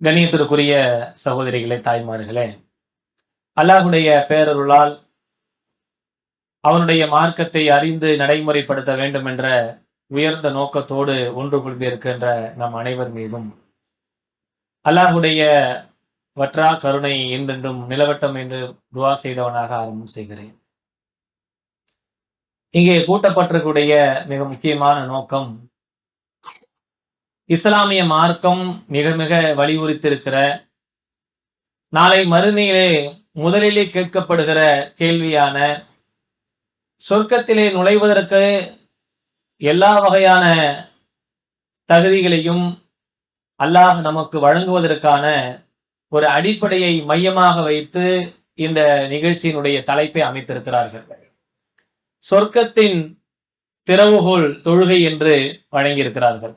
கணியத்திற்குரிய சகோதரிகளே தாய்மார்களே அல்லாஹுடைய பேரருளால் அவனுடைய மார்க்கத்தை அறிந்து நடைமுறைப்படுத்த வேண்டும் என்ற உயர்ந்த நோக்கத்தோடு ஒன்று கொள்விருக்கின்ற நம் அனைவர் மீதும் அல்லாஹுடைய வற்றா கருணை என்றென்றும் நிலவட்டம் என்று துவா செய்தவனாக ஆரம்பம் செய்கிறேன். இங்கே கூட்டப்பட்டிருக்கூடிய மிக முக்கியமான நோக்கம் இஸ்லாமிய மார்க்கம் மிக மிக வலியுறுத்தியிருக்கிற நாளை மறுமையிலே முதலிலே கேட்கப்படுகிற கேள்வியான சொர்க்கத்திலே நுழைவதற்கு எல்லா வகையான தகுதிகளையும் அல்லாஹ் நமக்கு வழங்குவதற்கான ஒரு அடிப்படையை மையமாக வைத்து இந்த நிகழ்ச்சியினுடைய தலைப்பை அமைத்திருக்கிறார்கள். சொர்க்கத்தின் திறவுகோல் தொழுகை என்று வழங்கியிருக்கிறார்கள்.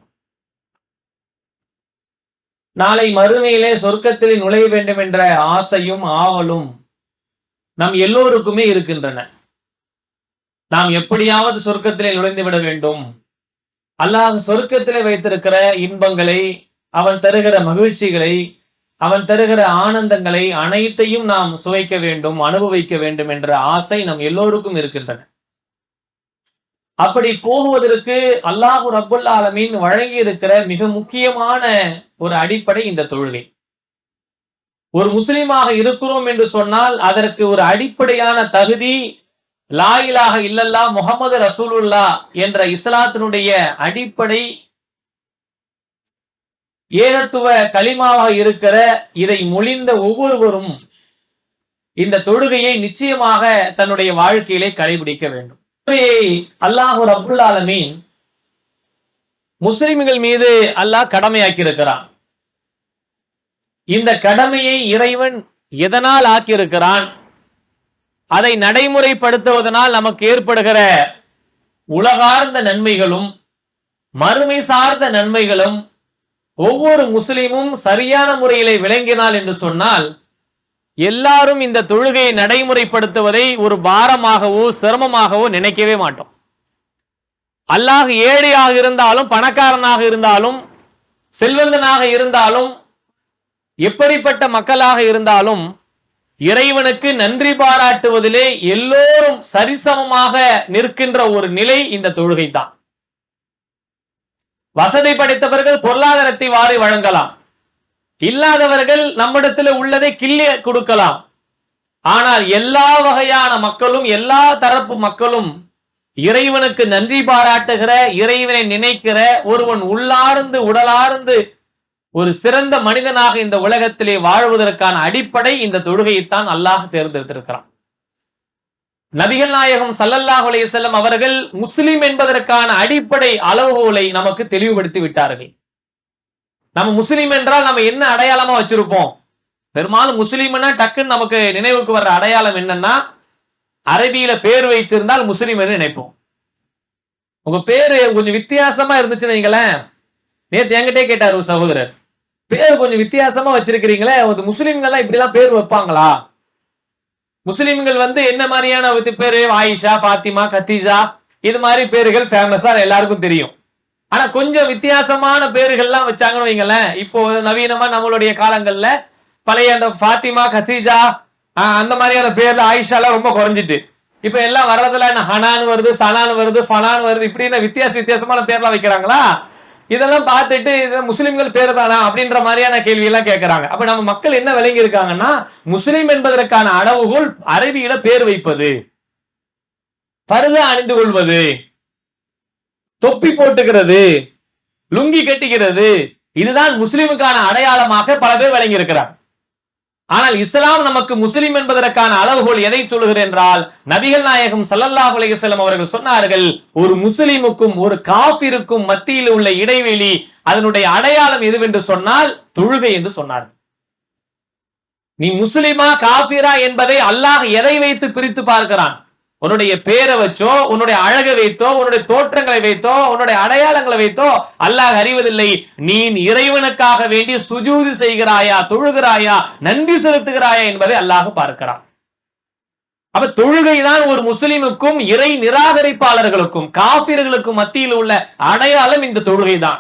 நாளை மறுமையிலே சொர்க்கத்தில் நுழைய வேண்டும் என்ற ஆசையும் ஆவலும் நம் எல்லோருக்குமே இருக்கின்றன. நாம் எப்படியாவது சொர்க்கத்திலே நுழைந்து விட வேண்டும். அல்லாஹ் சொர்க்கத்திலே வைத்திருக்கிற இன்பங்களை அவன் தருகிற மகிழ்ச்சிகளை அவன் தருகிற ஆனந்தங்களை அனைத்தையும் நாம் சுவைக்க வேண்டும் அனுபவிக்க வேண்டும் என்ற ஆசை நம் எல்லோருக்கும் இருக்கின்றன. அப்படி போகுவதற்கு அல்லாஹு ரபுல் ஆலமீன் வழங்கி இருக்கிற மிக முக்கியமான ஒரு அடிப்படை இந்த தொழுகை. ஒரு முஸ்லீமாக இருக்கிறோம் என்று சொன்னால் அதற்கு ஒரு அடிப்படையான தகுதி லாயிலாக இல்லல்லா முகமது ரசூலுல்லா என்ற இஸ்லாத்தினுடைய அடிப்படை ஏகத்துவ களிமாவாக இருக்கிற இதை மொழிந்த ஒவ்வொருவரும் இந்த தொழுகையை நிச்சயமாக தன்னுடைய வாழ்க்கையிலே கடைபிடிக்க வேண்டும். அல்லாஹு ரபுல் ஆலமீன் முஸ்லிம்கள் மீது அல்லாஹ் கடமையாக்கி இருக்கிறான் இந்த கடமையை இறைவன் எதனால் ஆக்கியிருக்கிறான்? அதை நடைமுறைப்படுத்துவதனால் நமக்கு ஏற்படுகிற உலகார்ந்த நன்மைகளும் மறுமை சார்ந்த நன்மைகளும் ஒவ்வொரு முஸ்லிமும் சரியான முறையிலே விளங்கினால் என்று சொன்னால் எல்லாரும் இந்த தொழுகையை நடைமுறைப்படுத்துவதை ஒரு பாரமாகவோ சிரமமாகவோ நினைக்கவே மாட்டோம். அல்லாஹ் ஏழையாக இருந்தாலும் பணக்காரனாக இருந்தாலும் செல்வந்தனாக இருந்தாலும் எப்படிப்பட்ட மக்களாக இருந்தாலும் இறைவனுக்கு நன்றி பாராட்டுவதிலே எல்லோரும் சரிசமமாக நிற்கின்ற ஒரு நிலை இந்த தொழுகை தான் வசதி படைத்தவர்கள் பொருளாதாரத்தை வாரி வழங்கலாம். இல்லாதவர்கள் நம்மிடத்தில் உள்ளதை கிள்ளி கொடுக்கலாம். ஆனால் எல்லா வகையான மக்களும் எல்லா தரப்பு மக்களும் இறைவனுக்கு நன்றி பாராட்டுகிற இறைவனை நினைக்கிற ஒருவன் உள்ளார்ந்து உடலார்ந்து ஒரு சிறந்த மனிதனாக இந்த உலகத்திலே வாழ்வதற்கான அடிப்படை இந்த தொழுகையைத்தான் அல்லாஹ் தேர்ந்தெடுத்திருக்கிறான். நபிகள் நாயகம் சல்லல்லாஹ் அலையம் அவர்கள் முஸ்லிம் என்பதற்கான அடிப்படை அளவுகோலை நமக்கு தெளிவுபடுத்தி விட்டார்கள். நம்ம முஸ்லீம் என்றால் நம்ம என்ன அடையாளமா வச்சிருப்போம்? பெரும்பாலும் முஸ்லீம்னா டக்குன்னு நமக்கு நினைவுக்கு வர்ற அடையாளம் என்னன்னா அரபியில பேர் வைத்திருந்தால் முஸ்லீம் என்று நினைப்போம். உங்க பேரு கொஞ்சம் வித்தியாசமா இருந்துச்சுன்னு வைங்களேன். நேத்து என்கிட்டே கேட்டார் ஒரு சகோதரர். பேர் கொஞ்சம் வித்தியாசமா வச்சிருக்கிறீங்களே ஒரு முஸ்லீம்கள்லாம் இப்படிலாம் பேர் வைப்பாங்களா? முஸ்லீம்கள் வந்து என்ன மாதிரியான பேரு? ஆயிஷா பாத்திமா கத்தீஜா இது மாதிரி பேர்கள் ஃபேமஸா எல்லாருக்கும் தெரியும். ஆனா கொஞ்சம் வித்தியாசமான பேர்கள்லாம் வச்சாங்கன்னு வைங்களேன். இப்போ நவீனமா நம்மளுடைய காலங்கள்ல பழைய அந்த ஃபாத்திமா கத்தீஜா அந்த மாதிரியான பேர்ல ஆயிஷாலாம் ரொம்ப குறைஞ்சிட்டு. இப்ப எல்லாம் வர்றதுல என்ன ஹனான் வருது சனான் வருது ஃபனான் வருது இப்படின்னு வித்தியாச வித்தியாசமான பேர்லாம் வைக்கிறாங்களா? இதெல்லாம் பார்த்துட்டு இது முஸ்லிம்கள் பேர் தானா அப்படின்ற மாதிரியான கேள்வி எல்லாம் கேட்கறாங்க அப்ப நம்ம மக்கள் என்ன விளங்கி இருக்காங்கன்னா முஸ்லிம் என்பதற்கான அளவுகோல் அரபியில பேர் வைப்பது. பருத அணிந்து கொள்வது. தொப்பி போட்டுக்கிறது லுங்கி கட்டிக்கிறது இதுதான் முஸ்லிமுக்கான அடையாளமாக பல பேர் வழங்கி இருக்கிறார் ஆனால் இஸ்லாம் நமக்கு முஸ்லிம் என்பதற்கான அளவுகோல் எதை சொல்லுகிற என்றால் நபிகள் நாயகம் சல்லல்லாஹ் அலையம் அவர்கள் சொன்னார்கள் ஒரு முஸ்லிமுக்கும் ஒரு காபிருக்கும் மத்தியில் உள்ள இடைவெளி அதனுடைய அடையாளம் எதுவென்று சொன்னால் தொழுகை என்று சொன்னார்கள். நீ முஸ்லிமா காபிரா என்பதை அல்லாஹ் எதை வைத்து பிரித்து பார்க்கிறான்? உன்னுடைய பேரை வச்சோ உன்னுடைய அழகை வைத்தோ உன்னுடைய தோற்றங்களை வைத்தோ உன்னுடைய அடையாளங்களை வைத்தோ அல்லாஹ் அறிவதில்லை. நீ இறைவனுக்காக வேண்டி சுஜூதி செய்கிறாயா தொழுகிறாயா நன்றி செலுத்துகிறாயா என்பதை அல்லாஹ் பார்க்கிறான். அப்ப தொழுகை தான் ஒரு முஸ்லிமுக்கும் இறை நிராகரிப்பாளர்களுக்கும் காபிர்களுக்கும் மத்தியில் உள்ள அடையாளம் இந்த தொழுகை தான்.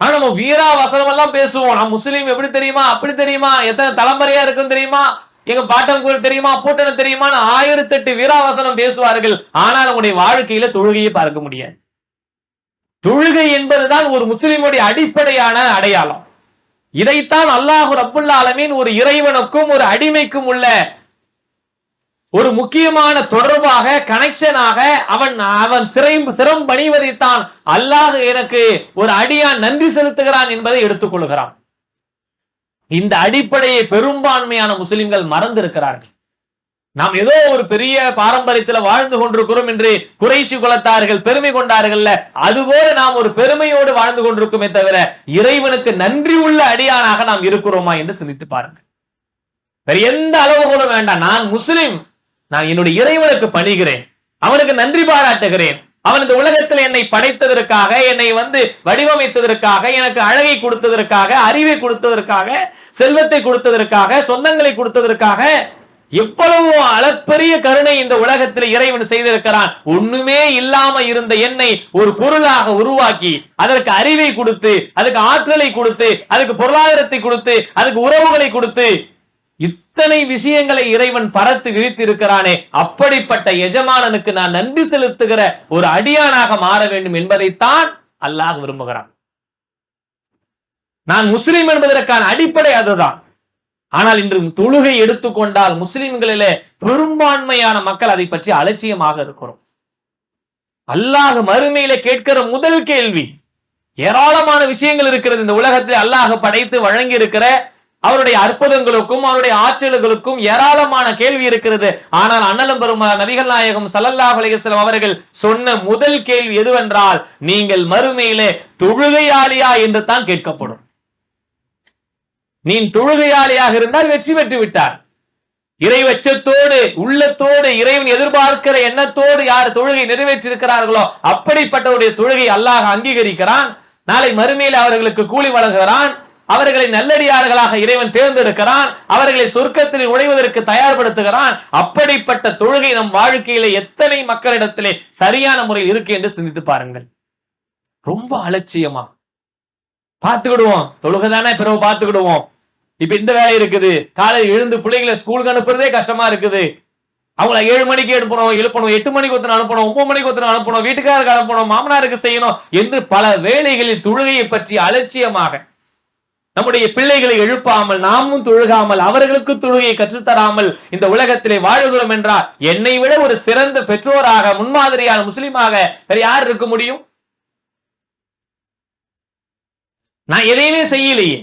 ஆனா நம்ம வீரா வசனம் எல்லாம் பேசுவோம். நான் முஸ்லீம் எப்படி தெரியுமா? அப்படி தெரியுமா? எத்தனை தலைமுறையா இருக்கும் தெரியுமா? எங்க பாட்டம் தெரியுமா? பூட்டணம் தெரியுமான்னு ஆயிரத்தெட்டு வீராவசனம் பேசுவார்கள். ஆனால் உங்களுடைய வாழ்க்கையில தொழுகையை பார்க்க முடியாது. தொழுகை என்பதுதான் ஒரு முஸ்லிமுடைய அடிப்படையான அடையாளம். இதைத்தான் அல்லாஹு ரப்புல்லா அலமின் ஒரு இறைவனுக்கும் ஒரு அடிமைக்கும் உள்ள ஒரு முக்கியமான தொடர்பாக கனெக்ஷனாக அவன் அவன் சிறை சிரம் பணிவதைத்தான் அல்லாஹ் எனக்கு ஒரு அடியான் நன்றி செலுத்துகிறான் என்பதை எடுத்துக்கொள்கிறான். இந்த அடிப்படையை பெரும்பான்மையான முஸ்லிம்கள் மறந்திருக்கிறார்கள். நாம் ஏதோ ஒரு பெரிய பாரம்பரியத்தில் வாழ்ந்து கொண்டிருக்கிறோம் என்று குறைசி குலத்தார்கள் பெருமை கொண்டார்கள்ல அதுபோல நாம் ஒரு பெருமையோடு வாழ்ந்து கொண்டிருக்குமே தவிர இறைவனுக்கு நன்றி உள்ள அடியானாக நாம் இருக்கிறோமா என்று சிந்தித்து பாருங்கள். வேற எந்த அளவுகோலும் வேண்டாம். நான் முஸ்லிம். நான் என்னுடைய இறைவனுக்கு பணிகிறேன். அவனுக்கு நன்றி பாராட்டுகிறேன். அவன் இந்த உலகத்தில் என்னை படைத்ததற்காக என்னை வந்து வடிவமைத்ததற்காக எனக்கு அழகை கொடுத்ததற்காக அறிவை கொடுத்ததற்காக செல்வத்தை கொடுத்ததற்காக சொந்தங்களை கொடுத்ததற்காக எவ்வளவு அளப்பரிய கருணை இந்த உலகத்தில் இறைவன் செய்திருக்கிறான். ஒண்ணுமே இல்லாம இருந்த என்னை ஒரு பொருளாக உருவாக்கி அதற்கு அறிவை கொடுத்து அதுக்கு ஆற்றலை கொடுத்து அதுக்கு பொருளாதாரத்தை கொடுத்து அதுக்கு உறவுகளை கொடுத்து இத்தனை விஷயங்களை இறைவன் பரத்து விழித்து இருக்கிறானே அப்படிப்பட்ட எஜமானனுக்கு நான் நன்றி செலுத்துகிற ஒரு அடியானாக மாற வேண்டும் என்பதைத்தான் அல்லாஹ் விரும்புகிறான். நான் முஸ்லிம் என்பதற்கான அடிப்படை அதுதான். ஆனால் இன்று தொழுகை எடுத்துக்கொண்டால் முஸ்லிம்களிலே பெரும்பான்மையான மக்கள் அதை பற்றி அலட்சியமாக இருக்கிறோம். அல்லாஹ் மறுமையில கேட்கிற முதல் கேள்வி ஏராளமான விஷயங்கள் இருக்கிறது இந்த உலகத்தில் அல்லாஹ் படைத்து வழங்கி இருக்கிற அவருடைய அற்புதங்களுக்கும் அவருடைய ஆற்றல்களுக்கும் ஏராளமான கேள்வி இருக்கிறது. ஆனால் அண்ணலும் பெருமா நபிகள் நாயகம் சல்லல்லாஹ் அலைஹிஸ்ஸலாம் அவர்கள் சொன்ன முதல் கேள்வி எதுவென்றால் நீங்கள் மறுமையிலே தொழுகையாளியா என்று தான் கேட்கப்படும். நீ தொழுகையாளியாக இருந்தால் வெற்றி பெற்று விட்டார். இறைவச்சத்தோடு உள்ளத்தோடு இறைவன் எதிர்பார்க்கிற எண்ணத்தோடு யார் தொழுகை நிறைவேற்றிருக்கிறார்களோ அப்படிப்பட்டவருடைய தொழுகை அல்லாஹ் அங்கீகரிக்கிறான். நாளை மறுமையில் அவர்களுக்கு கூலி வழங்குகிறான். அவர்களை நல்லடியார்களாக இறைவன் தேர்ந்தெடுக்கிறான். அவர்களை சொர்க்கத்தில் உழைவதற்கு தயார்படுத்துகிறான். அப்படிப்பட்ட தொழுகை நம் வாழ்க்கையில எத்தனை மக்களிடத்திலே சரியான முறையில் இருக்கு என்று சிந்தித்து பாருங்கள். ரொம்ப அலட்சியமா. பார்த்துக்கிடுவோம். தொழுகை தானே பிறகு பார்த்துக்கிடுவோம். இப்ப இந்த வேலை இருக்குது. காலையில் எழுந்து பிள்ளைகளை ஸ்கூலுக்கு அனுப்புறதே கஷ்டமா இருக்குது. அவங்கள ஏழு மணிக்கு அனுப்பணும் எழுப்பணும் எட்டு மணிக்கு ஒருத்தனை அனுப்பணும் ஒன்பது மணிக்கு ஒருத்தனை அனுப்பணும் வீட்டுக்காரருக்கு அனுப்பணும் மாமனாருக்கு செய்யணும் என்று பல வேலைகளில் தொழுகையை பற்றி அலட்சியமாக நம்முடைய பிள்ளைகளை எழுப்பாமல் நாமும் தொழுகாமல் அவர்களுக்கு தொழுகையை கற்றுத்தராமல் இந்த உலகத்திலே வாழுகிறோம் என்றால் என்னை விட ஒரு சிறந்த பெற்றோராக முன்மாதிரியான முஸ்லீமாக வேற யார் இருக்க முடியும்? நான் எதையுமே செய்யலையே.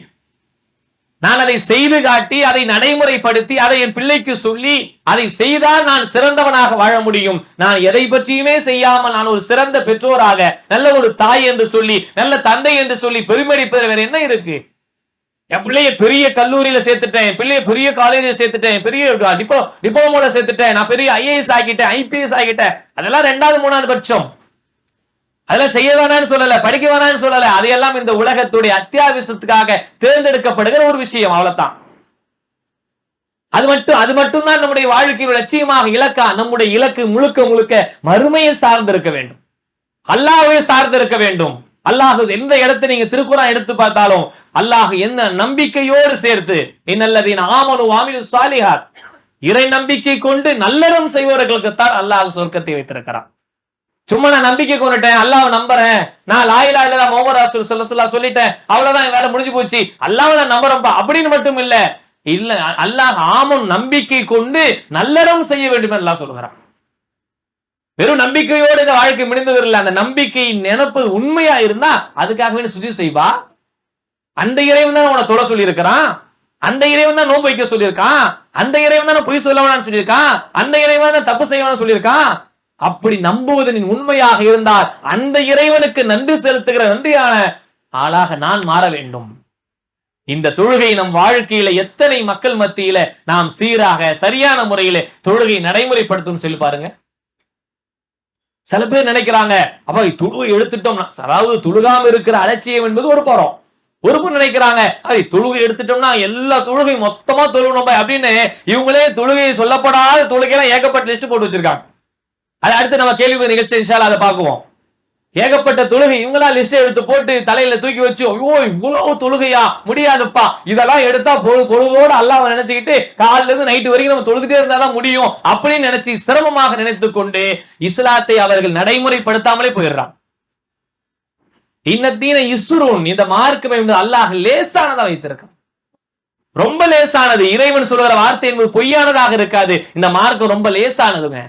நான் அதை செய்து காட்டி அதை நடைமுறைப்படுத்தி அதை என் பிள்ளைக்கு சொல்லி அதை செய்தால் நான் சிறந்தவனாக வாழ முடியும். நான் எதை பற்றியுமே செய்யாமல் நான் ஒரு சிறந்த பெற்றோராக நல்ல ஒரு தாய் என்று சொல்லி நல்ல தந்தை என்று சொல்லி பெருமடிப்பது வேற என்ன இருக்கு? என் பிள்ளைய பெரிய கல்லூரியில சேர்த்துட்டேன் என் பிள்ளைய பெரிய காலேஜில் சேர்த்துட்டேன் பெரிய டிப்போ டிப்ளமோல சேர்த்துட்டேன் நான் பெரிய ஐஏஎஸ் ஆகிட்டேன் ஐபிஎஸ் ஆகிட்டேன். அதெல்லாம் ரெண்டாவது மூணாவது பட்சம் அதெல்லாம் செய்ய வேணாம்னு சொல்லல படிக்க வேணாம்னு சொல்லல. அதையெல்லாம் இந்த உலகத்துடைய அத்தியாவசியத்துக்காக தேர்ந்தெடுக்கப்படுகிற ஒரு விஷயம் அவ்வளவுதான். அது மட்டும் அது மட்டும்தான் நம்முடைய வாழ்க்கையில் லட்சியமாக இலக்கா நம்முடைய இலக்கு முழுக்க முழுக்க மறுமையை சார்ந்திருக்க வேண்டும். அல்லாவே சார்ந்திருக்க வேண்டும். அல்லாஹ் எந்த இடத்தை நீங்க திருக்குறான் எடுத்து பார்த்தாலும் அல்லாஹ் என்ன நம்பிக்கையோடு சேர்த்து இன்னல்லதீன் ஆமனு வாமினு சாலிஹாத். இறை நம்பிக்கை கொண்டு நல்லறம் செய்வர்களுக்குத்தான் அல்லாஹ் சொர்க்கத்தை வைத்திருக்கிறான். சும்மா நான் நம்பிக்கை கொண்டுட்டேன் அல்லாஹ் நம்புறேன் நான் லாயிலா இல்லதா முகமது ராசூல் சொல்ல சொல்ல சொல்லிட்டேன் அவ்வளவுதான் வேலை முடிஞ்சு போச்சு அல்லாஹ் நான் நம்புறேன்ப்பா அப்படின்னு மட்டும் இல்ல இல்ல அல்லாஹ் ஆமும் நம்பிக்கை கொண்டு நல்லறம் செய்ய வேண்டும் எல்லாம் சொல்கிறான். வெறும் நம்பிக்கையோடு இந்த வாழ்க்கை முடிந்ததில்லை. அந்த நம்பிக்கை நினைப்பு உண்மையா இருந்தா அதுக்காகவே சுதி செய்வா. அந்த இறைவன் தான் உன தொலை சொல்லியிருக்கிறான். அந்த இறைவன் தான் நோன்பு வைக்க சொல்லியிருக்கான். அந்த இறைவன் தான் பொய் சொல்லவனான்னு சொல்லியிருக்கான். அந்த இறைவன் தான் தப்பு செய்வான்னு சொல்லியிருக்கான். அப்படி நம்புவது நீ உண்மையாக இருந்தால் அந்த இறைவனுக்கு நன்றி செலுத்துகிற நன்றியான ஆளாக நான் மாற வேண்டும். இந்த தொழுகை நம் வாழ்க்கையில எத்தனை மக்கள் மத்தியில நாம் சீராக சரியான முறையில தொழுகை நடைமுறைப்படுத்தும் சொல்லி பாருங்க. சில பேர் நினைக்கிறாங்க அப்ப துழுவை எடுத்துட்டோம்னா அதாவது துழுகாம இருக்கிற அலட்சியம் என்பது ஒரு புறம். பொறுப்பு நினைக்கிறாங்க அது தொழுகை எடுத்துட்டோம்னா எல்லா தொழுகையும் மொத்தமா தொழுகணும் அப்படின்னு இவங்களே தொழுகை சொல்லப்படாத தொழுகையெல்லாம் ஏகப்பட்ட லிஸ்ட் போட்டு வச்சிருக்காங்க. அது அடுத்து நம்ம கேள்வி நிகழ்ச்சி இன்ஷால்லா அதை பார்க்குவோம். ஏகப்பட்ட தொழுகை இவங்களா லிஸ்ட் எடுத்து போட்டு தலையில தூக்கி வச்சு ஐயோ இவ்வளவு தொழுகையா? முடியாதுப்பா. இதெல்லாம் எடுத்தா பொழு பொழுதோட அல்லாஹ் நினைச்சுக்கிட்டு காலில இருந்து நைட்டு வரைக்கும் நம்ம தொழுதுட்டே இருந்தாதான் முடியும் அப்படின்னு நினைச்சு சிரமமாக நினைத்துக் கொண்டு இஸ்லாத்தை அவர்கள் நடைமுறைப்படுத்தாமலே போயிடுறான் இன்னத்தீன இஸ்ரூன் இந்த மார்க்கம் என்பது அல்லாஹ் லேசானதா வைத்திருக்கான். ரொம்ப லேசானது. இறைவன் சொல்கிற வார்த்தை என்பது பொய்யானதாக இருக்காது. இந்த மார்க்கம் ரொம்ப லேசானதுங்க.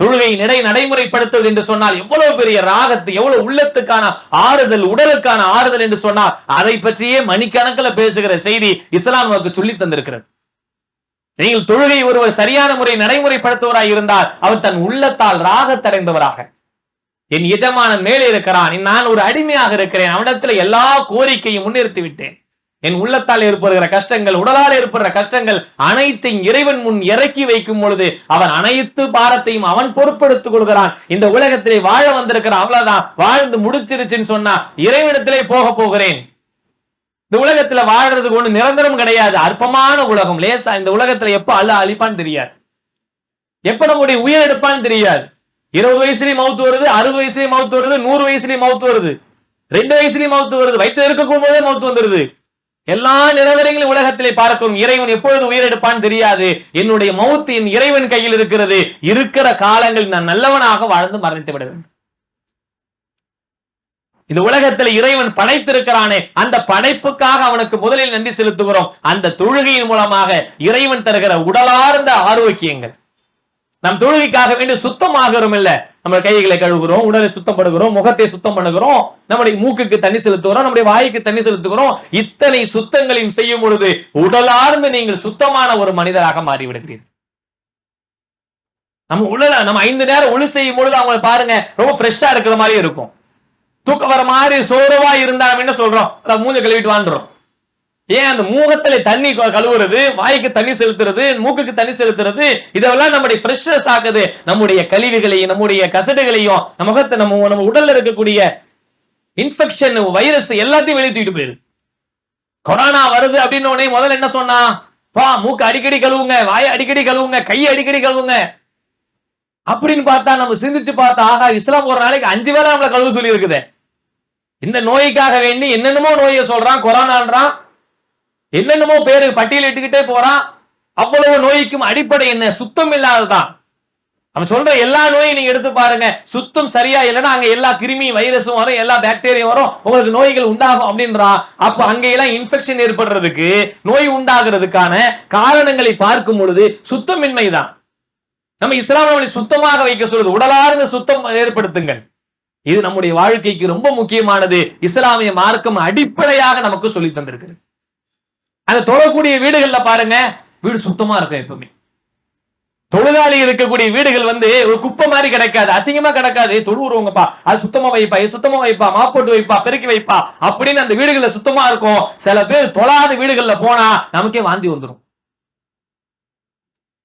தொழுகை நடை நடைமுறைப்படுத்துவது என்று சொன்னால் எவ்வளவு பெரிய ராகத்து எவ்வளவு உள்ளத்துக்கான ஆறுதல் உடலுக்கான ஆறுதல் என்று சொன்னால் அதை பற்றியே மணிக்கணக்கில் பேசுகிற செய்தி இஸ்லாம் நமக்கு சொல்லி தந்திருக்கிறது. நீங்கள் தொழுகை ஒருவர் சரியான முறை நடைமுறைப்படுத்துவராய் இருந்தால் அவர் தன் உள்ளத்தால் ராகத்தடைந்தவராக என் எஜமானன் மேலே இருக்கிறான் நான் ஒரு அடிமையாக இருக்கிறேன் அவனிடத்தில் எல்லா கோரிக்கையும் முன்னிறுத்தி விட்டேன். என் உள்ளத்தால் ஏற்படுகிற கஷ்டங்கள் உடலால் ஏற்படுற கஷ்டங்கள் அனைத்தையும் இறைவன் முன் இறக்கி வைக்கும் பொழுது அவன் அனைத்து பாரத்தையும் அவன் பொறுப்படுத்திக் கொள்கிறான். இந்த உலகத்திலே வாழ வந்திருக்கிறான் அவ்வளவுதான். வாழ்ந்து முடிச்சிருச்சுன்னு சொன்னா இறைவனத்திலே போக போகிறேன். இந்த உலகத்துல வாழறதுக்கு ஒண்ணு நிரந்தரம் கிடையாது. அற்பமான உலகம். லேசா இந்த உலகத்துல எப்ப அல்ல அழிப்பான்னு தெரியாது. எப்ப நம்முடைய உயிர் எடுப்பான்னு தெரியாது. இருபது வயசுலயும் மவுத்து வருது அறுபது வயசுலயும் மவுத்து வருது நூறு வயசுலயும் மவுத்து வருது. ரெண்டு வயசுலயும் மவுத்து வருது. வயிற்று இருக்கும் போதே மவுத்து வந்துருது. எல்லா நிலவரங்களும் உலகத்திலே பார்க்கும் இறைவன் எப்பொழுது உயிரெடுப்பான் தெரியாது. என்னுடைய மௌத்து என் இறைவன் கையில் இருக்கிறது. இருக்கிற காலங்களில் நான் நல்லவனாக வாழ்ந்து மரணித்து விட இந்த உலகத்தில் இறைவன் படைத்திருக்கிறானே அந்த படைப்புக்காக அவனுக்கு முதலில் நன்றி செலுத்துகிறோம். அந்த தொழுகையின் மூலமாக இறைவன் தருகிற உடலார்ந்த ஆரோக்கியங்கள். நம் தொழுகைக்காக வேண்டி சுத்தமாகிறோம் இல்லை. நம்ம கைகளை கழுவுகிறோம் உடலை சுத்தப்படுகிறோம் முகத்தை சுத்தம் பண்ணுகிறோம் நம்முடைய மூக்குக்கு தண்ணி செலுத்துகிறோம் நம்முடைய வாய்க்கு தண்ணி செலுத்துகிறோம். இத்தனை சுத்தங்களையும் செய்யும் பொழுது உடலார்ந்து நீங்கள் சுத்தமான ஒரு மனிதராக மாறிவிடுகிறீர்கள். நம்ம உள்ள நம்ம ஐந்து நேரம் ஒளி செய்யும் பொழுது அவங்க பாருங்க ரொம்ப ஃப்ரெஷ்ஷா இருக்கிற மாதிரி இருக்கும். தூக்கம் வர மாதிரி சோர்வா இருந்தா என்ன சொல்றோம்? மூஞ்ச கழுவிட்டு வாழ்ந்துடும் ஏன் அந்த மூகத்துல தண்ணி கழுவுறது வாய்க்கு தண்ணி செலுத்துறது மூக்குக்கு தண்ணி செலுத்துறது இதெல்லாம் நம்முடைய ஃப்ரெஷ்னஸ் ஆகுது நம்முடைய கழிவுகளையும் நம்முடைய கசடுகளையும் நம்ம முகத்தை நம்ம நம்ம உடல்ல இருக்கக்கூடிய இன்ஃபெக்ஷன் வைரஸ் எல்லாத்தையும் வெளியிட்டு போயிரு கொரோனா வருது அப்படின்னு உடனே முதல்ல என்ன சொன்னா? பா மூக்கு அடிக்கடி கழுவுங்க வாயை அடிக்கடி கழுவுங்க கையை அடிக்கடி கழுவுங்க. அப்படின்னு பார்த்தா நம்ம சிந்திச்சு பார்த்தா ஆகா இஸ்லாம் ஒரு நாளைக்கு அஞ்சு வேலை நம்மளை கழுவு சொல்லி இருக்குது இந்த நோய்க்காக வேண்டி என்னென்னமோ நோயை சொல்றான் கொரோனான்றான். என்னென்னமோ பேரு பட்டியலிட்டுக்கிட்டே போறான். அவ்வளவு நோய்க்கும் அடிப்படை என்ன? சுத்தம் இல்லாததான். அவன் சொல்ற எல்லா நோயும் நீங்க எடுத்து பாருங்க. சுத்தம் சரியா இல்லைன்னா அங்க எல்லா கிருமி வைரஸும் வரும் எல்லா பாக்டீரியும் வரும். உங்களுக்கு நோய்கள் உண்டாகும் அப்படின்றான் அப்ப அங்க எல்லாம் இன்ஃபெக்ஷன் ஏற்படுறதுக்கு நோய் உண்டாகிறதுக்கான காரணங்களை பார்க்கும் பொழுது சுத்தமின்மை தான் நம்ம இஸ்லாம் சுத்தமாக வைக்க சொல்றது உடலார்ந்த சுத்தம் ஏற்படுத்துங்கள். இது நம்முடைய வாழ்க்கைக்கு ரொம்ப முக்கியமானது. இஸ்லாமிய மார்க்கம் அடிப்படையாக நமக்கு சொல்லி தந்திருக்கிறது. அந்த தொழக்கூடிய வீடுகள்ல பாருங்க வீடு சுத்தமா இருக்கும் எப்பவுமே? தொழுதாளி இருக்கக்கூடிய வீடுகள் வந்து ஒரு குப்பை மாதிரி கிடைக்காது அசிங்கமா கிடைக்காது. தொழுவுருவங்கப்பா அது சுத்தமா வைப்பா இது சுத்தமா வைப்பா மாப்போட்டு வைப்பா பெருக்கி வைப்பா. அப்படின்னு அந்த வீடுகள்ல சுத்தமா இருக்கும். சில பேர் தொழாத வீடுகள்ல போனா நமக்கே வாந்தி வந்துடும்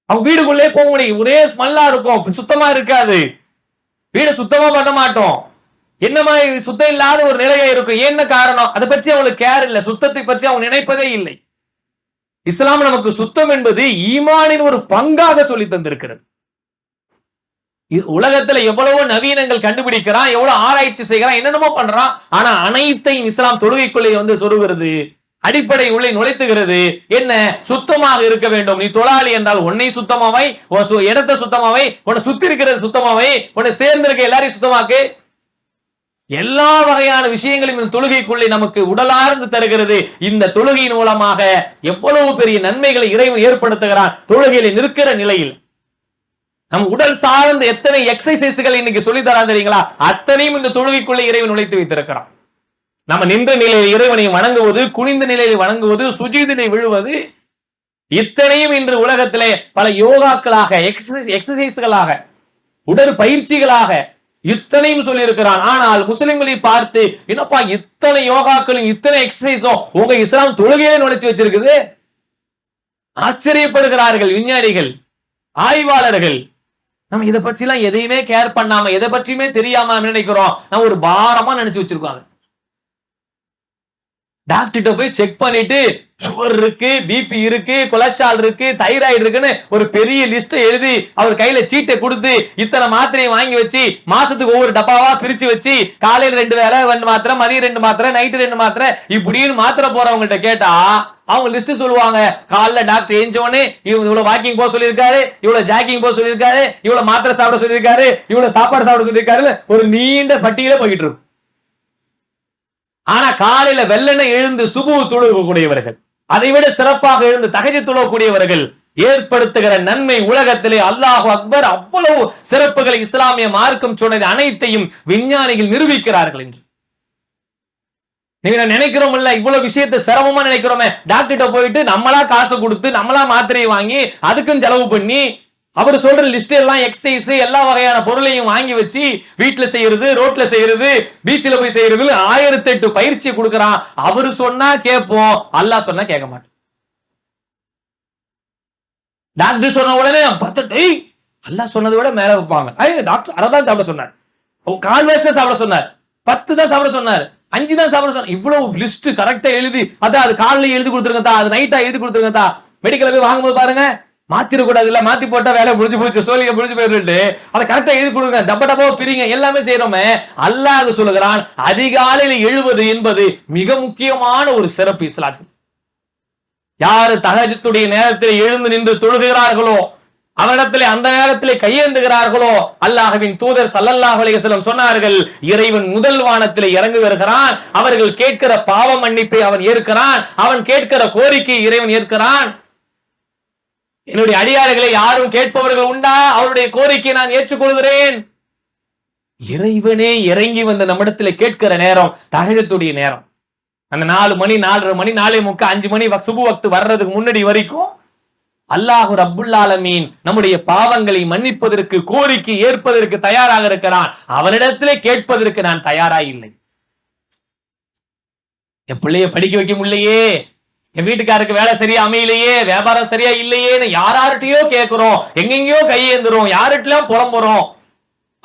அவங்க வீடுக்குள்ளே போக முடியும். ஒரே ஸ்மெல்லா இருக்கும். சுத்தமா இருக்காது. வீடு சுத்தமா பண்ண மாட்டோம். என்ன மாதிரி சுத்தம் இல்லாத ஒரு நிலையா இருக்கும். என்ன காரணம்? அதை பற்றி அவங்களுக்கு கேர் இல்லை. சுத்தத்தை பற்றி அவங்க நினைப்பதே இல்லை. இஸ்லாம் நமக்கு சுத்தம் என்பது ஈமானின் ஒரு பங்காக சொல்லி தந்திருக்கிறது. உலகத்துல எவ்வளவோ நவீனங்கள் கண்டுபிடிக்கிறான் எவ்வளவு ஆராய்ச்சி செய்கிறான் என்னென்னமோ பண்றான் ஆனா அனைத்தையும் இஸ்லாம் தொழுகைக்குள்ளே வந்து சொருகிறது அடிப்படை உள்ளே நுழைத்துகிறது. என்ன? சுத்தமாக இருக்க வேண்டும். நீ தொழாளி என்றால் உன்னை சுத்தமாவை இடத்தை சுத்தமாவை உன்னை சுத்தி இருக்கிறது சுத்தமாவை உன்னை சேர்ந்திருக்க எல்லாரையும் சுத்தமாக்கு. எல்லா வகையான விஷயங்களையும் இந்த தொழுகைக்குள்ளே நமக்கு உடலார்ந்து தருகிறது. இந்த தொழுகையின் மூலமாக எவ்வளவு பெரிய நன்மைகளை இறைவன் ஏற்படுத்துகிறான். தொழுகையில நிற்கிற நிலையில். நம் உடல் சார்ந்த எத்தனை எக்ஸசைஸ்கள் இன்னைக்கு சொல்லி தரான் தெரியுங்களா? அத்தனையும் இந்த தொழுகைக்குள்ளே இறைவன் உழைத்து வைத்திருக்கிறான். நம்ம நின்ற நிலையில் இறைவனை வணங்குவது குனிந்த நிலையில் வணங்குவது சுஜிதினை விழுவது இத்தனையும் இன்று உலகத்திலே பல யோகாக்களாக எக்ஸசைஸ்களாக உடற்பயிற்சிகளாக இத்தனையும் சொல்லியிருக்கிறான். ஆனால் முஸ்லிம்களை பார்த்து என்னப்பா இத்தனை யோகாக்களும் இத்தனை எக்ஸசைஸும் உங்க இஸ்லாம் தொழுகையிலே நுழைச்சு வச்சிருக்குது? ஆச்சரியப்படுகிறார்கள் விஞ்ஞானிகள் ஆய்வாளர்கள். நம்ம இதை பற்றி எல்லாம் எதையுமே கேர் பண்ணாம எதை பற்றியுமே தெரியாம நினைக்கிறோம்? நம்ம ஒரு பாரமா நினைச்சு வச்சிருக்கோம் டாக்டர்கிட்ட போய் செக் பண்ணிட்டு சுகர் இருக்கு பிபி இருக்கு கொலஸ்ட்ரால் இருக்கு தைராய்டு இருக்குன்னு ஒரு பெரிய லிஸ்ட் எழுதி அவர் கையில சீட்டை கொடுத்து இத்தனை மாத்திரையை வாங்கி வச்சு மாசத்துக்கு ஒவ்வொரு டப்பாவா பிரிச்சு வச்சு காலையில ரெண்டு வேளை ரெண்டு மாத்திரை மதியம் ரெண்டு மாத்திரை நைட்டு ரெண்டு மாத்திரை இப்படின்னு மாத்திரை போறவங்ககிட்ட கேட்டா அவங்க லிஸ்ட் சொல்லுவாங்க. காலைல டாக்டர் ஏஞ்சோனே இவங்க இவ்வளவு வாக்கிங் போக சொல்லியிருக்காரு இவ்வளவு ஜாக்கிங் போக சொல்லியிருக்காரு இவ்வளவு மாத்திரை சாப்பிட சொல்லியிருக்காரு இவ்வளவு சாப்பாடு சாப்பிட சொல்லியிருக்காரு ஒரு நீண்ட பட்டியல போயிட்டு இருக்கும். ஆனா காலையில வெள்ளனை எழுந்து சுபு தொழுகக்கூடியவர்கள் அதை விட சிறப்பாக எழுந்து தகஜ தொழக்கூடியவர்கள் ஏற்படுத்துகிற நன்மை உலகத்திலே அல்லாஹு அக்பர் அவ்வளவு சிறப்புகளை இஸ்லாமிய மார்க்கம் சொன்னது அனைத்தையும் விஞ்ஞானிகள் நிரூபிக்கிறார்கள் என்று நீங்க நினைக்கிறோம் இல்ல இவ்வளவு விஷயத்தை சிரமமா நினைக்கிறோமே. டாக்டர்கிட்ட போயிட்டு நம்மளா காசு கொடுத்து நம்மளா மாத்திரையை வாங்கி அதுக்கும் செலவு பண்ணி அவர் சொல்ற லிஸ்ட் எல்லாம் எக்ஸசைஸ் எல்லா வகையான பொருளையும் வாங்கி வச்சு வீட்டுல செய்யறது ரோட்ல செய்யறது பீச்சில் போய் செய்யறது ஆயிரத்தி எட்டு பயிற்சி கொடுக்கறான். அவரு சொன்னா கேட்போம். அல்லா சொன்னா கேட்க மாட்டோம் டாக்டர் சொன்ன உடனே பத்து டேய் சொன்னதை விட மேல வைப்பாங்க. டாக்டர் டாக்டர் அதான் சாப்பிட சொன்னார். கால் வேஸ்ட் சாப்பிட சொன்னார். பத்து தான் சாப்பிட சொன்னார். அஞ்சு தான் சாப்பிட சொன்னார். இவ்வளவு லிஸ்ட் கரெக்டா எழுதி அதான் அது காலைல எழுதி கொடுத்துருங்க அது நைட்டா எழுதி கொடுத்துருங்க மெடிக்கல போய் வாங்கும்போது பாருங்க மாத்திர இல்ல மாத்தி போட்டா வேலை முடிஞ்சு போச்சு சோழிய முடிஞ்சு போயிட்டு அதை கரெக்டா எழுதி கொடுங்க டப்ப டப்பா பிரிங்க எல்லாமே செய்யறோமே. அல்லாஹ் சொல்லுகிறான் அதிகாலையில் எழுவது என்பது மிக முக்கியமான ஒரு சிறப்பு இஸ்லாத்தில். யாரு தகஜத்துடைய நேரத்தில் எழுந்து நின்று தொழுகிறார்களோ அவரிடத்திலே அந்த நேரத்திலே கையேந்துகிறார்களோ அல்லாஹவின் தூதர் சல்லல்லாஹ் அலைஹி சொன்னார்கள் இறைவன் முதல் வானத்திலே இறங்கி வருகிறான் அவர்கள் கேட்கிற பாவ மன்னிப்பை அவன் ஏற்கிறான் அவன் கேட்கிற கோரிக்கை இறைவன் ஏற்கிறான். என்னுடைய அடியார்களை யாரும் கேட்பவர்கள் உண்டா? அவருடைய கோரிக்கை நான் ஏற்றுக்கொள்கிறேன். இறைவனே இறங்கி வந்த நம்மிடத்துல கேட்கிற நேரம் தகஜத்துடைய நேரம். அந்த நாலு மணி நாலரை மணி நாலே முக்க அஞ்சு மணி சுபு வக்து வர்றதுக்கு முன்னாடி வரைக்கும் அல்லாஹு ரபுல்லாலமீன் நம்முடைய பாவங்களை மன்னிப்பதற்கு கோரிக்கை ஏற்பதற்கு தயாராக இருக்கிறான். அவனிடத்திலே கேட்பதற்கு நான் தயாரா இல்லை. என் பிள்ளைய படிக்க வைக்க முடியலையே. என் வீட்டுக்காருக்கு வேலை சரியா அமையலையே வியாபாரம் சரியா இல்லையேன்னு யாரார்கிட்டயோ கேட்கிறோம் எங்கெங்கயோ கையேந்துரும் யார்கிட்டயும் புறம்புறோம்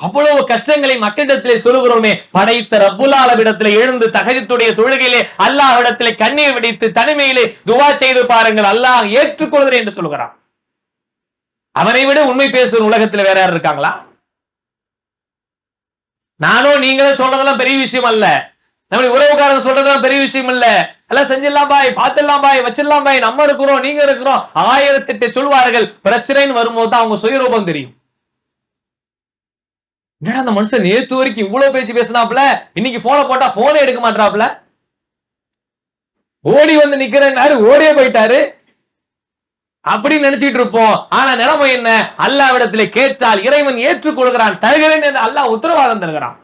அவ்வளவு கஷ்டங்களை மக்களிடத்திலே சொல்லுகிறோமே. படைத்த ரப்புல் எழுந்து தகஜத்துடைய தொழுகையிலே அல்லாஹ்விடத்திலே கண்ணீர் விடித்து தனிமையிலே துவா செய்து பாருங்கள். அல்லாஹ் ஏற்றுக்கொள்கிறேன் என்று சொல்கிறான் அவனை விட உண்மை பேசும் உலகத்துல வேற யார் இருக்காங்களா? நானும் நீங்களே சொல்றதெல்லாம் பெரிய விஷயம் அல்ல. நம்முடைய உறவுக்காரங்க சொல்றதெல்லாம் பெரிய விஷயம் இல்ல எல்லாம் செஞ்சிடலாம் பாய் பார்த்துடலாம் பாய் வச்சிடலாம் பாய். நம்ம இருக்கிறோம் நீங்க இருக்கிறோம். ஆயிரத்தெட்டு சொல்வார்கள் பிரச்சனைன்னு வரும்போது தான் அவங்க சுயரூபம் தெரியும். என்னடா அந்த மனுஷன் நேத்து வரைக்கும் இவ்வளவு பேச்சு பேசினாப்ல இன்னைக்கு போனை போட்டா போனே எடுக்க மாட்டாப்ல ஓடி வந்து நிக்கிறேன்னாரு ஓடியே போயிட்டாரு. அப்படின்னு நினைச்சிட்டு இருப்போம். ஆனா நிலைமை என்ன? அல்லாவிடத்திலே கேட்டால் இறைவன் ஏற்றுக்கொள்கிறான் தருகிறேன் என்று அல்லாஹ் உத்தரவாதம் தருகிறான்.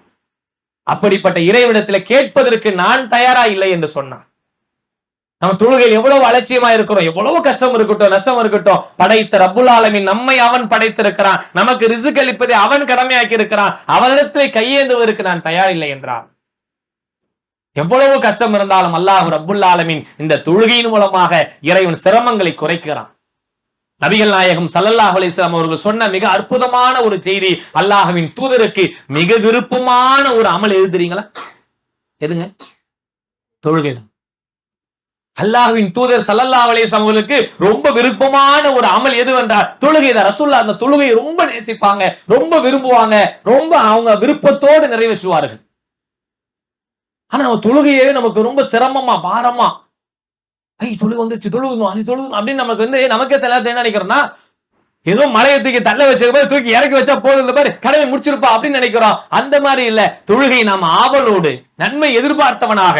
அப்படிப்பட்ட இறைவனிடத்திலே கேட்பதற்கு நான் தயாரா இல்லை என்று சொன்னான். நம்ம தொழுகையில் எவ்வளவு அலட்சியமா இருக்கிறோம் எவ்வளவு கஷ்டம் இருக்கட்டும் நஷ்டம் இருக்கட்டும் படைத்த ரப்புல் ஆலமீன் நம்மை அவன் படைத்திருக்கிறான். நமக்கு ரிசுக் அளிப்பதை அவன் கடமையாக்கி இருக்கிறான். அவனிடத்தில் கையேந்துவதற்கு நான் தயார் இல்லை என்றான் எவ்வளவு கஷ்டம் இருந்தாலும் அல்லாஹ் ரப்புல் ஆலமின் இந்த தொழுகையின் மூலமாக இறைவன் சிரமங்களை குறைக்கிறான். நபிகள் நாயகம் சல்லல்லாஹ் அலிஸ்லாம் அவர்கள் சொன்ன மிக அற்புதமான ஒரு செய்தி அல்லாஹவின் தூதருக்கு மிக விருப்பமான ஒரு அமல் எழுதுறீங்களா? எதுங்க? தொழுகை அல்லாஹ்வின் தூதர் சல்லல்லா அலைஹி அவர்களுக்கு ரொம்ப விருப்பமான ஒரு அமல் எது என்றால் தொழுகை தான். ரசூல்லா அந்த தொழுகையை ரொம்ப நேசிப்பாங்க ரொம்ப விரும்புவாங்க ரொம்ப அவங்க விருப்பத்தோடு நிறைவேற்றுவார்கள். ஆனா அவன் தொழுகையே நமக்கு ரொம்ப சிரமமா பாரமா. ஐ தொழுகு வந்துச்சு தொழுகணும் அது தொழுகணும் அப்படின்னு நமக்கு வந்து நமக்கே சில நேரத்துல என்ன நினைக்கிறோம்னா ஏதோ மலையை தூக்கி தள்ள வச்ச மாதிரி தூக்கி இறக்கி வச்சா போதும் இந்த மாதிரி கடமை முடிச்சிருப்பா அப்படின்னு நினைக்கிறோம். அந்த மாதிரி இல்ல தொழுகை நாம் ஆவலோடு நன்மை எதிர்பார்த்தவனாக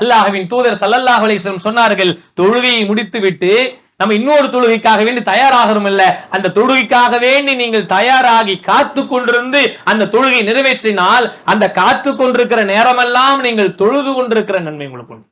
அல்லாஹவின் தூதர் சல்லல்லாஹ் அலிஸ்லம் சொன்னார்கள் தொழுகையை முடித்து விட்டு நம்ம இன்னொரு தொழுகைக்காக வேண்டி தயாராகிறோம் இல்ல. அந்த தொழுகைக்காக வேண்டி நீங்கள் தயாராகி காத்து கொண்டிருந்து அந்த தொழுகை நிறைவேற்றினால் அந்த காத்து கொண்டிருக்கிற நேரமெல்லாம் நீங்கள் தொழுது கொண்டிருக்கிற நன்மை உங்களுக்கு உண்டு.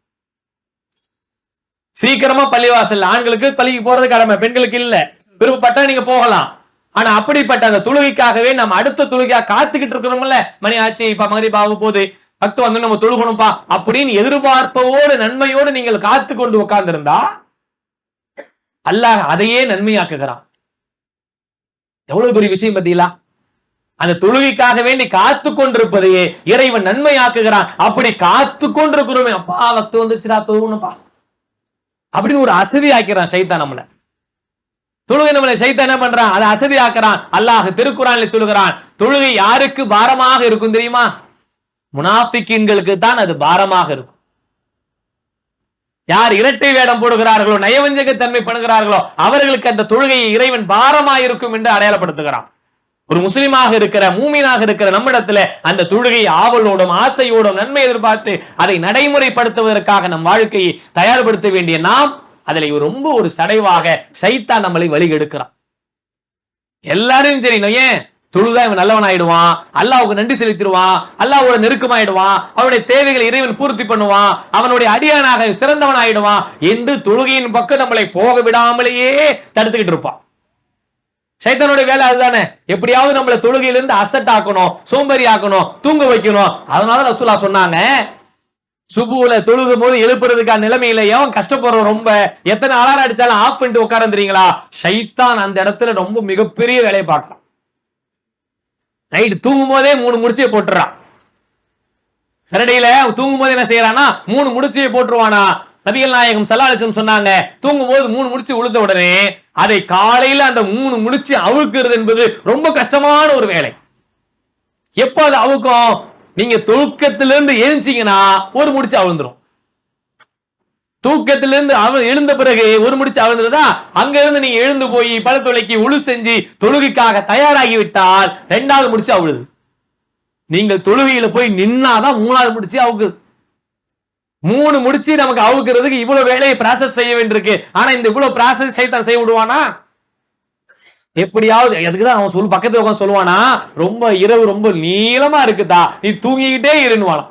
சீக்கிரமா பள்ளிவாசல் ஆண்களுக்கு பள்ளிக்கு போறது கடமை பெண்களுக்கு இல்ல. விருப்பப்பட்டா நீங்க போகலாம். ஆனா அப்படிப்பட்ட அந்த தொழுகைக்காகவே நம்ம அடுத்த தொழுகையா காத்துக்கிட்டு இருக்கிறோம்ல மணி ஆச்சு இப்ப மகரி பாவ போகுது. பக்து வந்து நம்ம தொழுகணும்பா அப்படின்னு எதிர்பார்ப்போடு நன்மையோடு நீங்கள் காத்து கொண்டு உட்கார்ந்திருந்தா அல்லாஹ் அதையே நன்மையாக்குகிறான். எவ்வளவு பெரிய விஷயம் பார்த்தீங்களா? அந்த தொழுகைக்காக வேண்டி காத்து கொண்டிருப்பதையே இறைவன் நன்மையாக்குகிறான். அப்படி காத்து கொண்டிருக்கிறோமே. அப்பா வக்து வந்துச்சுடா தொழுகணும்ப்பா அப்படின்னு ஒரு அசதி ஆக்கிறான் சைத்தான் நம்மள. தொழுகை நம்மளை சைத்தான் என்ன பண்றான்? அதை அசதி ஆக்குறான் அல்லாஹ் திருக்குறான் சொல்லுகிறான் தொழுகை யாருக்கு பாரமாக இருக்கும் தெரியுமா? முனாஃபிக்கின்களுக்கு தான் அது பாரமாக இருக்கும். யார் இரட்டை வேடம் போடுகிறார்களோ நயவஞ்சக தன்மை பண்ணுகிறார்களோ அவர்களுக்கு அந்த தொழுகையை இறைவன் பாரமாயிருக்கும் என்று அடையாளப்படுத்துகிறான். ஒரு முஸ்லீமாக இருக்கிற மூமீனாக இருக்கிற நம்மிடத்துல அந்த தொழுகையை ஆவலோடும் ஆசையோடும் நன்மை எதிர்பார்த்து அதை நடைமுறைப்படுத்துவதற்காக நம் வாழ்க்கையை தயார்படுத்த வேண்டிய நாம் அதில் ரொம்ப ஒரு சடைவாக சைத்தா நம்மளை வழி எடுக்கிறான். எல்லாரும் சரி நான் ஏன் தொழுதா இவன் நல்லவன் ஆயிடுவான் அல்லாவுக்கு நன்றி செலுத்திடுவான் அல்லாவோட நெருக்கமாயிடுவான் அவனுடைய தேவைகளை இறைவன் பூர்த்தி பண்ணுவான் அவனுடைய அடியானாக சிறந்தவன் ஆயிடுவான் என்று தொழுகையின் பக்கம் நம்மளை போக விடாமலேயே தடுத்துக்கிட்டு இருப்பான். சைத்தனுடைய வேலை அதுதானே. எப்படியாவது நம்மளை தொழுகையிலிருந்து அசட் ஆக்கணும் சோம்பேறி ஆக்கணும் தூங்க வைக்கணும். அதனால ரசூலா சொன்னாங்க சுபுல தொழுகும் போது எழுப்புறதுக்கான நிலைமையில எவன் கஷ்டப்படுறோம் ரொம்ப? எத்தனை அலாரம் அடிச்சாலும் ஆஃப் பண்ணிட்டு உட்காரந்துறீங்களா சைத்தான் அந்த இடத்துல ரொம்ப மிகப்பெரிய வேலையை பார்க்கலாம் நைட்டு தூங்கும் போதே மூணு முடிச்சியை போட்டுறான் கரடியில தூங்கும் போது என்ன செய்யறானா மூணு முடிச்சே போட்டுருவானா. நபிகள் நாயகம் சல்லாலிசம் சொன்னாங்க தூங்கும் போது மூணு முடிச்சு உளுத்த உடனே அதை காலையில அந்த மூணு முடிச்சு அவுக்கிறது என்பது ரொம்ப கஷ்டமான ஒரு வேலை. எப்போ அது அவுக்கும்? நீங்க தூக்கத்திலிருந்து எழுந்தீங்கன்னா ஒரு முடிச்சு அவிழ்ந்துரும். தூக்கத்திலிருந்து அவன் எழுந்த பிறகு ஒரு முடிச்சு அவிழ்ந்துருதா அங்க இருந்து நீங்க எழுந்து போய் பழத்தொலைக்கு உழு செஞ்சு தொழுகைக்காக தயாராகி விட்டால் ரெண்டாவது முடிச்சு அவுழுது நீங்கள் தொழுகையில போய் நின்னாதான் மூணாவது முடிச்சு அவுக்குது. மூணு முடிச்சு நமக்கு அவுக்கிறதுக்கு இவ்வளவு வேலையை ப்ராசஸ் செய்ய வேண்டியிருக்கு. ஆனா இந்த இவ்வளவு ப்ராசஸ் செய்தான் செய்ய விடுவானா? எப்படியாவது அதுக்குதான் அவன் சொல்லு பக்கத்துல உட்காந்து சொல்லுவானா? ரொம்ப இரவு ரொம்ப நீளமா இருக்குதா? நீ தூங்கிக்கிட்டே இருந்துவானா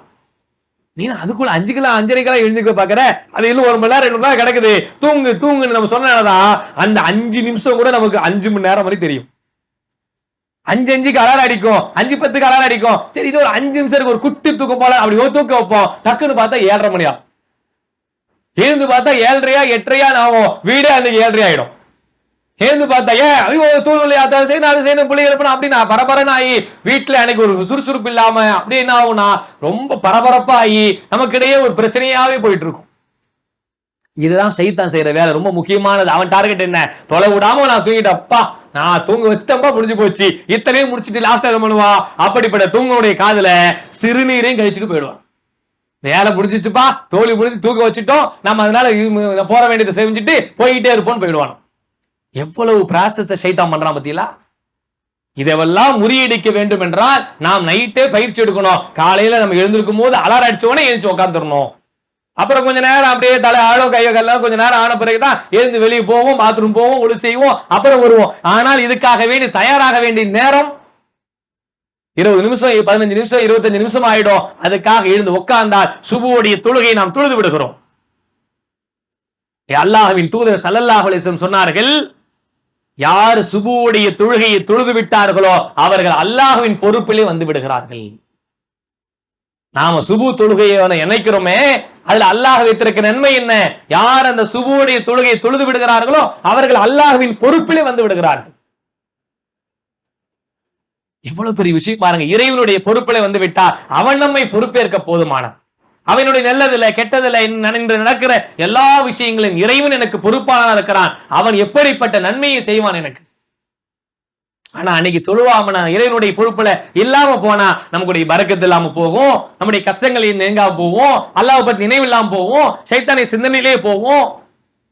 நீ அதுக்குள்ள அஞ்சு கிலோ அஞ்சரை கிலோ எழுந்துக்க பாக்குற அது இன்னும் ஒரு மணி நேரம் ரெண்டு மணி நேரம் கிடக்குது. தூங்கு தூங்குன்னு நம்ம சொன்னதான் அந்த அஞ்சு நிமிஷம் கூட நமக்கு அஞ்சு மணி நேரம் வரை தெரியும். அஞ்சு அஞ்சுக்கு அலாரம் அடிக்கும். அஞ்சு பத்துக்கு அலாரம் அடிக்கும். சரி ஒரு அஞ்சு நிமிஷம் இருக்கு, ஒரு குட்டி தூக்கம் போல அப்படி ஒரு தூக்கம் வைப்போம். டக்குன்னு பார்த்தா ஏழரை மணியா எழுந்து பார்த்தா ஏழரையா எட்டரையா ஆகும். வீடே அன்னைக்கு ஏழரை ஆயிடும் சேர்ந்து பார்த்தா ஏன் ஐயோ தூழ்நிலை அதை செய்யணும் அதை செய்யணும் பிள்ளை எழுப்பணும் அப்படி நான் பரபரன்னு ஆகி வீட்டுல எனக்கு ஒரு சுறுசுறுப்பு இல்லாம அப்படி என்ன ஆகும்னா ரொம்ப பரபரப்பா ஆகி நமக்கிடையே ஒரு பிரச்சனையாவே போயிட்டு இருக்கும் இதுதான் சைத்தான் செய்யற வேலை. ரொம்ப முக்கியமானது. அவன் டார்கெட் என்ன? தொலை விடாம நான் தூங்கிட்டப்பா நான் தூங்க வச்சுட்டப்பா முடிஞ்சு போச்சு. இத்தனையும் முடிச்சிட்டு லாஸ்ட் என்ன பண்ணுவா? அப்படிப்பட்ட தூங்கனுடைய காதுல சிறுநீரையும் கழிச்சுட்டு போயிடுவான். வேலை முடிஞ்சிச்சுப்பா தோழி முடிஞ்சு தூக்க வச்சுட்டோம். நம்ம அதனால போற வேண்டியதை செஞ்சுட்டு போய்கிட்டே இருப்போம்னு போயிடுவான் எவ்வளவு ப்ராசஸ் ஷைத்தான் பண்றான் பத்தியலா? இதெல்லாம் முறியடிக்க வேண்டும் என்றால் நாம் நைட்டே பயிற்சி எடுக்கணும். காலையில நம்ம எழுந்திருக்கும் போது அலாரம் அடிச்சோடனே எழுந்து உட்காந்துடணும் அப்புறம் கொஞ்ச நேரம் அப்படியே தலை ஆழோ கையோ கல்லாம் கொஞ்ச நேரம் ஆன பிறகுதான் எழுந்து வெளியே போவோம் பாத்ரூம் போவோம் ஒளி செய்வோம் அப்புறம் வருவோம். ஆனால் இதுக்காக வேண்டி தயாராக வேண்டிய நேரம் இருபது நிமிஷம் பதினஞ்சு நிமிஷம் இருபத்தஞ்சு நிமிஷம் ஆயிடும். அதுக்காக எழுந்து உட்கார்ந்தால் சுபுவோடைய தொழுகையை நாம் தொழுது விடுகிறோம். அல்லாஹுவின் தூதர் ஸல்லல்லாஹு சொன்னார்கள் யார் சுபுவுடைய தொழுகையை தொழுது விட்டார்களோ அவர்கள் அல்லாஹுவின் பொறுப்பிலே வந்து விடுகிறார்கள். நாம சுபு தொழுகையை நினைக்கிறோமே அதுல அல்லாஹ் வைத்திருக்க நன்மை என்ன? யார் அந்த சுபுவுடைய தொழுகையை தொழுது விடுகிறார்களோ அவர்கள் அல்லாஹுவின் பொறுப்பிலே வந்து விடுகிறார்கள். எவ்வளவு பெரிய விஷயம் பாருங்க இறைவனுடைய பொறுப்பிலே வந்து விட்டால் அவன் நம்மை பொறுப்பேற்க போதுமான அவனுடைய நல்லதில்ல கெட்டதில்ல என்ன- நடக்கிற எல்லா விஷயங்களையும் இறைவன் எனக்கு பொறுப்பான இருக்கிறான். அவன் எப்படிப்பட்ட நன்மையை செய்வான் எனக்கு? ஆனா அன்னைக்கு தொழுவாம நான் இறைவனுடைய பொறுப்புல இல்லாம போனா நம்முடைய பறக்கத்து இல்லாம போகும் நம்முடைய கஷ்டங்களை நெருங்காம போவோம் அல்லாஹ் பத்தி நினைவு இல்லாம போவோம் சைத்தானை சிந்தனையிலே போவோம்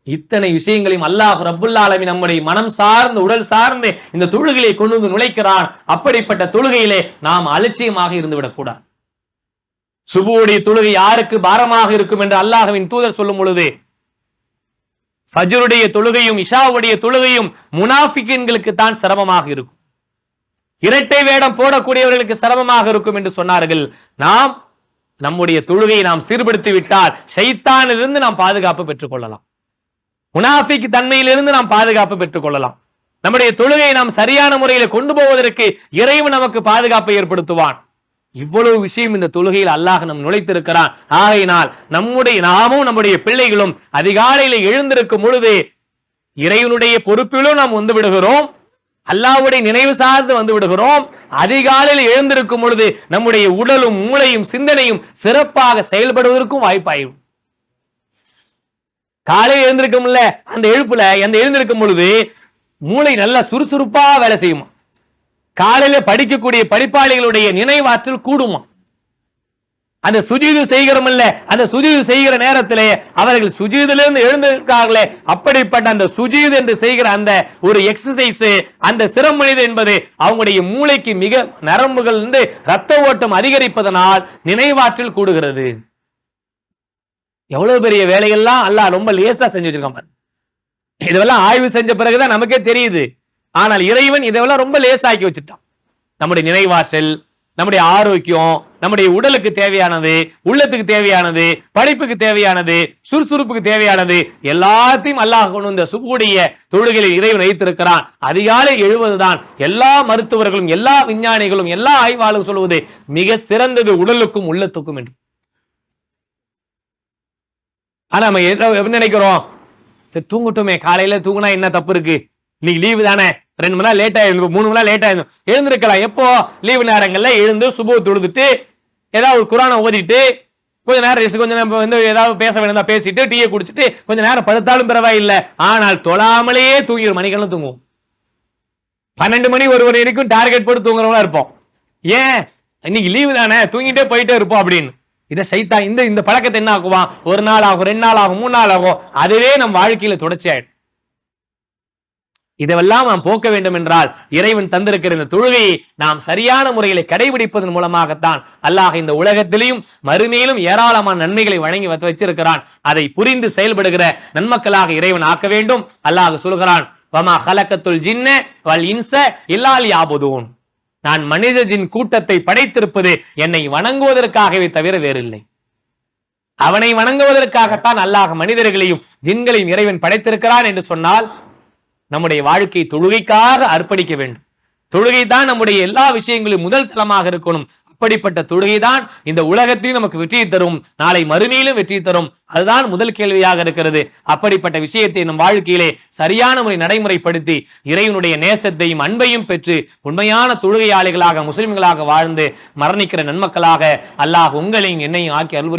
இத்தனை விஷயங்களையும் அல்லாஹ் ரபுல்லாலமி நம்முடைய மனம் சார்ந்து உடல் சார்ந்து இந்த தொழுகையை கொண்டு வந்து நுழைக்கிறான். அப்படிப்பட்ட தொழுகையிலே நாம் அலட்சியமாக இருந்து விடக்கூடாது சுபுவுடைய தொழுகை யாருக்கு பாரமாக இருக்கும் என்று அல்லாஹவின் தூதர் சொல்லும் பொழுது ஃபஜ்ருடைய தொழுகையும் இஷாவுடைய தொழுகையும் முனாஃபிக்கின்களுக்கு தான் சிரமமாக இருக்கும். இரட்டை வேடம் போடக்கூடியவர்களுக்கு சிரமமாக இருக்கும் என்று சொன்னார்கள். நாம் நம்முடைய தொழுகையை நாம் சீர்படுத்தி விட்டால் ஷைத்தானிலிருந்து நாம் பாதுகாப்பு பெற்றுக் கொள்ளலாம். முனாஃபிக் தன்மையிலிருந்து நாம் பாதுகாப்பு பெற்றுக் கொள்ளலாம். நம்முடைய தொழுகையை நாம் சரியான முறையில் கொண்டு போவதற்கு இறைவன் நமக்கு பாதுகாப்பை ஏற்படுத்துவான். இவ்வளவு விஷயம் இந்த தொழுகையில் அல்லாஹ் நம் நுழைத்திருக்கிறான். ஆகையினால் நம்முடைய நாமும் நம்முடைய பிள்ளைகளும் அதிகாலையில எழுந்திருக்கும் பொழுது இறைவனுடைய பொறுப்பிலும் நாம் வந்து விடுகிறோம். அல்லாஹ்வுடைய நினைவு சார்ந்து வந்து விடுகிறோம். அதிகாலையில் எழுந்திருக்கும் பொழுது நம்முடைய உடலும் மூளையும் சிந்தனையும் சிறப்பாக செயல்படுவதற்கும் வாய்ப்பாயும் காலையில் எழுந்திருக்கும்ல அந்த எழுப்புல அந்த எழுந்திருக்கும் பொழுது மூளை நல்லா சுறுசுறுப்பா வேலை செய்யுமா? காலையில படிக்கக்கூடிய படிப்பாளிகளுடைய நினைவாற்றல் கூடுமா? அந்த சுஜீது செய்கிறோமில்ல அந்த சுஜீது செய்கிற நேரத்திலே அவர்கள் சுஜீதிலிருந்து எழுந்திருக்கார்களே அப்படிப்பட்ட அந்த சுஜீது என்று செய்கிற அந்த ஒரு எக்ஸசைஸ் அந்த சிரமணிது என்பது அவங்களுடைய மூளைக்கு மிக நரம்புகள் இருந்து ரத்த ஓட்டம் அதிகரிப்பதனால் நினைவாற்றல் கூடுகிறது. எவ்வளவு பெரிய வேலைகள்லாம் அல்லாஹ் ரொம்ப லேசா செஞ்சு வச்சிருக்கான் இதெல்லாம் ஆய்வு செஞ்ச பிறகுதான் நமக்கே தெரியுது. ஆனால் இறைவன் இதெல்லாம் ரொம்ப லேசாக்கி வச்சுட்டான். நம்முடைய நினைவாற்றல் நம்முடைய ஆரோக்கியம் நம்முடைய உடலுக்கு தேவையானது உள்ளத்துக்கு தேவையானது படிப்புக்கு தேவையானது சுறுசுறுப்புக்கு தேவையானது எல்லாத்தையும் அல்லாஹ் கொண்டு வந்த சுகுடைய தொழுகையில் இறைவன் வைத்திருக்கிறான். அதிகாலை எழுவதுதான் எல்லா மருத்துவர்களும் எல்லா விஞ்ஞானிகளும் எல்லா ஆய்வாளர்களும் சொல்வது மிக சிறந்தது உடலுக்கும் உள்ளத்துக்கும் என்று. ஆனா நம்ம என்ன நினைக்கிறோம்? சரி, தூங்கட்டுமே காலையில தூங்குனா என்ன தப்பு இருக்கு? இன்னைக்கு லீவு தானே? ரெண்டு மணி நேரம் லேட் ஆயிருக்கும் மூணு மணி நேரம் லேட் ஆயிருக்கும் எழுந்திருக்கலாம். எப்போ? லீவு நேரங்கள்ல எழுந்து சுபு தொழுதுட்டு ஏதாவது ஒரு குரானை ஓதிட்டு கொஞ்ச நேரம் ரெஸ்ட் கொஞ்ச நேரம் வந்து ஏதாவது பேச வேண்டியதா பேசிட்டு டீயை குடிச்சிட்டு கொஞ்ச நேரம் படுத்தாலும் பரவாயில்லை. ஆனால் தொழாமலேயே தூங்கிடும். மணிக்கெல்லாம் தூங்குவோம். பன்னெண்டு மணி ஒரு மணி வரைக்கும் டார்கெட் போட்டு தூங்குறவங்களா இருப்போம். ஏன்? இன்னைக்கு லீவு தானே? தூங்கிட்டே போயிட்டே இருப்போம் அப்படின்னு. இதை சைத்தா இந்த இந்த பழக்கத்தை என்ன ஆக்குவான்? ஒரு நாள் ஆகும் ரெண்டு நாள் ஆகும் மூணு நாள் ஆகும். அதுவே நம் வாழ்க்கையில தொடர்ச்சியாயிடும். இதெல்லாம் நாம் போக்க வேண்டும் என்றால் இறைவன் தந்திருக்கிற இந்த தொழுகையை நாம் சரியான முறையில் கடைபிடிப்பதன் மூலமாகத்தான் அல்லாஹ் இந்த உலகத்திலையும் மறுமையிலும் ஏராளமான நன்மைகளை வழங்கி வச்சிருக்கிறான். அதை புரிந்து செயல்படுகிற நன்மக்களாக இறைவன் ஆக்க வேண்டும். அல்லாஹ் சொல்கிறான் வமா ஹலக்கத்துல் ஜின்ன வல் இன்ச இல்லால் யாபுதூன் நான் மனித ஜின் கூட்டத்தை படைத்திருப்பது என்னை வணங்குவதற்காகவே தவிர வேறில்லை. அவனை வணங்குவதற்காகத்தான் அல்லாஹ் மனிதர்களையும் ஜின்களையும் இறைவன் படைத்திருக்கிறான் என்று சொன்னால் நம்முடைய வாழ்க்கை தொழுகைக்காக அர்ப்பணிக்க வேண்டும். தொழுகை தான் நம்முடைய எல்லா விஷயங்களும் முதல் தளமாக இருக்கணும். அப்படிப்பட்ட தொழுகை தான் இந்த உலகத்தையும் நமக்கு வெற்றியை தரும். நாளை மறுமையிலும் வெற்றி தரும். அதுதான் முதல் கேள்வியாக இருக்கிறது. அப்படிப்பட்ட விஷயத்தை நம் வாழ்க்கையிலே சரியான முறை நடைமுறைப்படுத்தி இறைவனுடைய நேசத்தையும் அன்பையும் பெற்று உண்மையான தொழுகையாளிகளாக முஸ்லிம்களாக வாழ்ந்து மரணிக்கிற நன்மக்களாக அல்லாஹ் உங்களையும் என்னையும் ஆக்கி அருள்